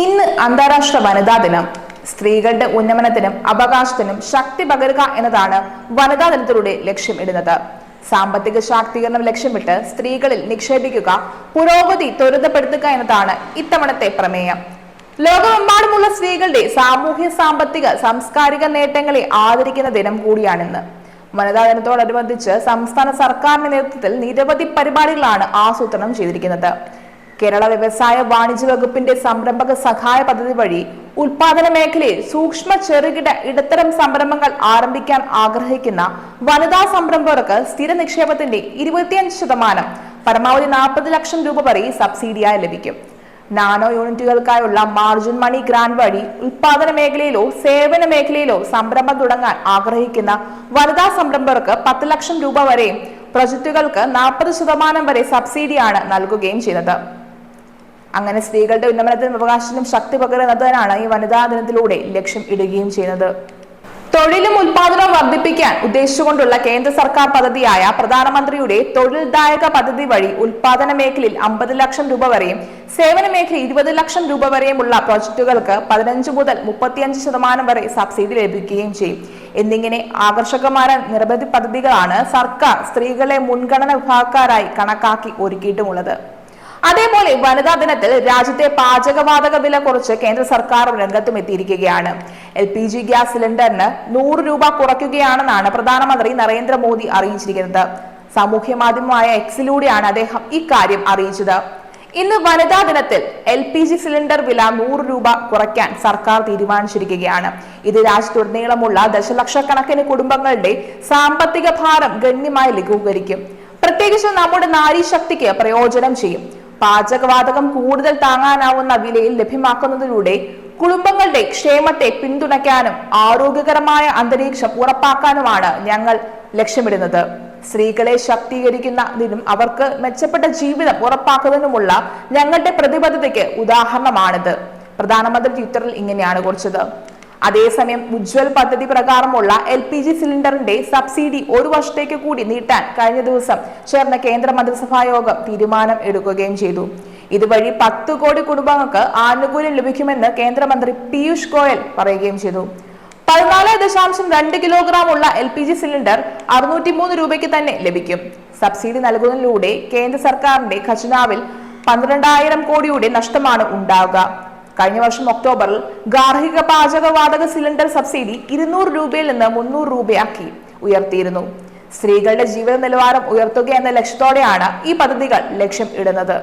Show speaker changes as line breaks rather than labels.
ഇന്ന് അന്താരാഷ്ട്ര വനിതാ ദിനം. സ്ത്രീകളുടെ ഉന്നമനത്തിനും അവകാശത്തിനും ശക്തി പകരുക എന്നതാണ് വനിതാ ദിനത്തിലൂടെ ലക്ഷ്യമിടുന്നത് സാമ്പത്തിക ശാക്തീകരണം ലക്ഷ്യമിട്ട് സ്ത്രീകളിൽ നിക്ഷേപിക്കുക പുരോഗതി ത്വരിതപ്പെടുത്തുക എന്നതാണ് ഇത്തവണത്തെ പ്രമേയം. ലോകമെമ്പാടുമുള്ള സ്ത്രീകളുടെ സാമൂഹ്യ സാമ്പത്തിക സാംസ്കാരിക നേട്ടങ്ങളെ ആദരിക്കുന്ന ദിനം കൂടിയാണിന്ന്. വനിതാ ദിനത്തോടനുബന്ധിച്ച് സംസ്ഥാന സർക്കാരിന്റെ നേതൃത്വത്തിൽ നിരവധി പരിപാടികളാണ് ആസൂത്രണം ചെയ്തിരിക്കുന്നത്. കേരള വ്യവസായ വാണിജ്യ വകുപ്പിന്റെ സംരംഭക സഹായ പദ്ധതി വഴി ഉൽപാദന മേഖലയിൽ സൂക്ഷ്മ ചെറുകിട ഇടത്തരം സംരംഭങ്ങൾ ആരംഭിക്കാൻ ആഗ്രഹിക്കുന്ന വനിതാ സംരംഭകർക്ക് സ്ഥിര നിക്ഷേപത്തിന്റെ ഇരുപത്തിയഞ്ച് ശതമാനം പരമാവധി നാൽപ്പത് ലക്ഷം രൂപ വരെ സബ്സിഡിയായി ലഭിക്കും. നാനോ യൂണിറ്റുകൾക്കായുള്ള മാർജിൻ മണി ഗ്രാൻഡ് വഴി ഉൽപാദന മേഖലയിലോ സേവന മേഖലയിലോ സംരംഭം തുടങ്ങാൻ ആഗ്രഹിക്കുന്ന വനിതാ സംരംഭകർക്ക് പത്ത് ലക്ഷം രൂപ വരെയും പ്രൊജക്ടുകൾക്ക് നാൽപ്പത് ശതമാനം വരെ സബ്സിഡിയാണ് നൽകുകയും ചെയ്യുന്നത്. അങ്ങനെ സ്ത്രീകളുടെ ഉന്നമനത്തിനും അവകാശത്തിനും ശക്തി പകരുന്നതിനാണ് ഈ വനിതാ ദിനത്തിലൂടെ ലക്ഷ്യം ഇടുകയും ചെയ്യുന്നത്. തൊഴിലും ഉൽപാദനവും വർദ്ധിപ്പിക്കാൻ ഉദ്ദേശിച്ചുകൊണ്ടുള്ള കേന്ദ്ര സർക്കാർ പദ്ധതിയായ പ്രധാനമന്ത്രിയുടെ തൊഴിൽദായക പദ്ധതി വഴി ഉൽപാദന മേഖലയിൽ അമ്പത് ലക്ഷം രൂപ വരെയും സേവന മേഖലയിൽ ഇരുപത് ലക്ഷം രൂപ വരെയുമുള്ള പ്രോജക്റ്റുകൾക്ക് പതിനഞ്ച് മുതൽ മുപ്പത്തിയഞ്ച് ശതമാനം വരെ സബ്സിഡി ലഭിക്കുകയും ചെയ്യും. എന്നിങ്ങനെ ആകർഷകമായ നിരവധി പദ്ധതികളാണ് സർക്കാർ സ്ത്രീകളെ മുൻഗണന വിഭാഗക്കാരായി കണക്കാക്കി ഒരുക്കിയിട്ടുമുള്ളത്. അതേപോലെ വനിതാ ദിനത്തിൽ രാജ്യത്തെ പാചകവാതക വില കുറച്ച് കേന്ദ്ര സർക്കാർ രംഗത്തും എത്തിയിരിക്കുകയാണ്. എൽ പി ജി ഗ്യാസ് സിലിണ്ടറിന് നൂറ് രൂപ കുറയ്ക്കുകയാണെന്നാണ് പ്രധാനമന്ത്രി നരേന്ദ്രമോദി അറിയിച്ചിരിക്കുന്നത്. സാമൂഹ്യ മാധ്യമമായ എക്സിലൂടെയാണ് അദ്ദേഹം ഇക്കാര്യം അറിയിച്ചത്. ഇന്ന് വനിതാ ദിനത്തിൽ എൽ പി ജി സിലിണ്ടർ വില നൂറ് രൂപ കുറയ്ക്കാൻ സർക്കാർ തീരുമാനിച്ചിരിക്കുകയാണ്. ഇത് രാജ്യത്തുടനീളമുള്ള ദശലക്ഷക്കണക്കിന് കുടുംബങ്ങളുടെ സാമ്പത്തിക ഭാരം ഗണ്യമായി ലഘൂകരിക്കും. പ്രത്യേകിച്ച് നമ്മുടെ നാരീശക്തിക്ക് പ്രയോജനം ചെയ്യും. പാചകവാതകം കൂടുതൽ താങ്ങാനാവുന്ന വിലയിൽ ലഭ്യമാക്കുന്നതിലൂടെ കുടുംബങ്ങളുടെ ക്ഷേമത്തെ പിന്തുണയ്ക്കാനും ആരോഗ്യകരമായ അന്തരീക്ഷം ഉറപ്പാക്കാനുമാണ് ഞങ്ങൾ ലക്ഷ്യമിടുന്നത്. സ്ത്രീകളെ ശാക്തീകരിക്കുന്നതിനും അവർക്ക് മെച്ചപ്പെട്ട ജീവിതം ഉറപ്പാക്കുന്നതിനുമുള്ള ഞങ്ങളുടെ പ്രതിബദ്ധതയ്ക്ക് ഉദാഹരണമാണിത്. പ്രധാനമന്ത്രി ട്വിറ്ററിൽ ഇങ്ങനെയാണ് കുറിച്ചത്. അതേസമയം ഉജ്വൽ പദ്ധതി പ്രകാരമുള്ള എൽ പി ജി സിലിണ്ടറിന്റെ സബ്സിഡി ഒരു വർഷത്തേക്ക് കൂടി നീട്ടാൻ കഴിഞ്ഞ ദിവസം ചേർന്ന കേന്ദ്ര യോഗം തീരുമാനം എടുക്കുകയും ചെയ്തു. ഇതുവഴി പത്ത് കോടി കുടുംബങ്ങൾക്ക് ആനുകൂല്യം ലഭിക്കുമെന്ന് കേന്ദ്രമന്ത്രി പീയൂഷ് ഗോയൽ പറയുകയും ചെയ്തു. പതിനാല് ദശാംശം രണ്ട് കിലോഗ്രാം ഉള്ള എൽ പി ജി സിലിണ്ടർ അറുന്നൂറ്റി മൂന്ന് രൂപയ്ക്ക് തന്നെ ലഭിക്കും. സബ്സിഡി നൽകുന്നതിലൂടെ കേന്ദ്ര സർക്കാരിന്റെ ഖജനാവിൽ പന്ത്രണ്ടായിരം കോടിയുടെ നഷ്ടമാണ് ഉണ്ടാവുക. കഴിഞ്ഞ വർഷം ഒക്ടോബറിൽ ഗാർഹിക പാചക വാതക സിലിണ്ടർ സബ്സിഡി ഇരുന്നൂറ് രൂപയിൽ നിന്ന് മുന്നൂറ് രൂപയാക്കി ഉയർത്തിയിരുന്നു. സ്ത്രീകളുടെ ജീവിത നിലവാരം ഉയർത്തുക എന്ന ലക്ഷ്യത്തോടെയാണ് ഈ പദ്ധതികൾ ലക്ഷ്യം ഇടുന്നത്.